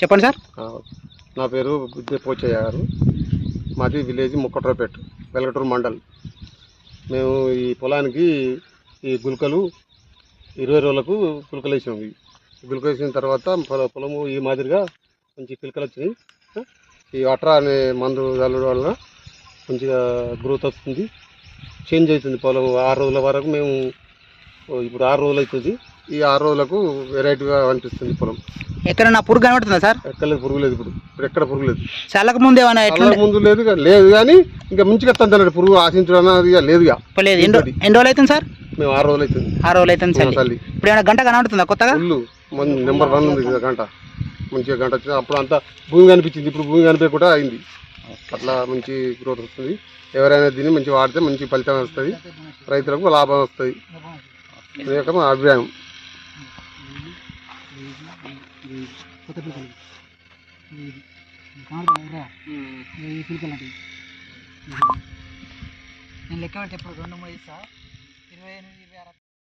చెప్పండి సార్. నా పేరు బుద్ధి పోచయ్య గారు. మాది విలేజ్ ముక్కట్రపేట వెలగటూరు మండల్. మేము ఈ పొలానికి ఈ గులకలు ఇరవై రోజులకు గులకలు వేసాం ఇవి గుల్కలు వేసిన తర్వాత పొలము ఈ మాదిరిగా మంచి పిలకలు వచ్చినాయి. ఈ అట్రా అనే మందు చల్లడం వలన మంచిగా గ్రోత్ వస్తుంది. చేంజ్ అవుతుంది పొలం ఆరు రోజుల వరకు మేము ఇప్పుడు ఆరు రోజులు అవుతుంది. ఈ ఆరు రోజులకు వెరైటీగా అనిపిస్తుంది పొలం. ఎక్కడన్నా పురుగు కనబడుతుందా సార్? ఎక్కడ పురుగు లేదు ఇప్పుడు. ఇప్పుడు ఎక్కడ పురుగు లేదు. చల్లక ముందు ఏమైనా ఎట్లా ముందు లేదు లేదు కానీ ఇంకా ముంచుకు వస్తాను పురుగు ఆశించడం అనేది ఇక లేదు లేదు ఎన్ని రో- ఎన్ని రోజులు అవుతుంది సార్? మేము ఆరు రోజులు అవుతుంది. ఆరు రోజులు అవుతుంది చల్లి తల్లి ఇప్పుడు ఏమైనా గంట కనబడుతుందా కొత్తగా? ఫుల్ మన నెంబర్ వన్ ఉంది కదా గంట. మంచిగా గంట వచ్చింది. అప్పుడు అంతా భూమి కనిపించింది. ఇప్పుడు భూమి కనిపించకుండా అయింది. అట్లా మంచి గ్రోత్ వస్తుంది. ఎవరైనా దీన్ని మంచి వాడితే మంచి ఫలితం వస్తుంది. రైతులకు లాభం వస్తుంది. ఇది యొక్క మా అభిప్రాయం. నేను లెక్క పెట్టి ఇప్పుడు రెండు మూడు ఇస్తా ఇరవై ఎనిమిది ఇరవై ఆరు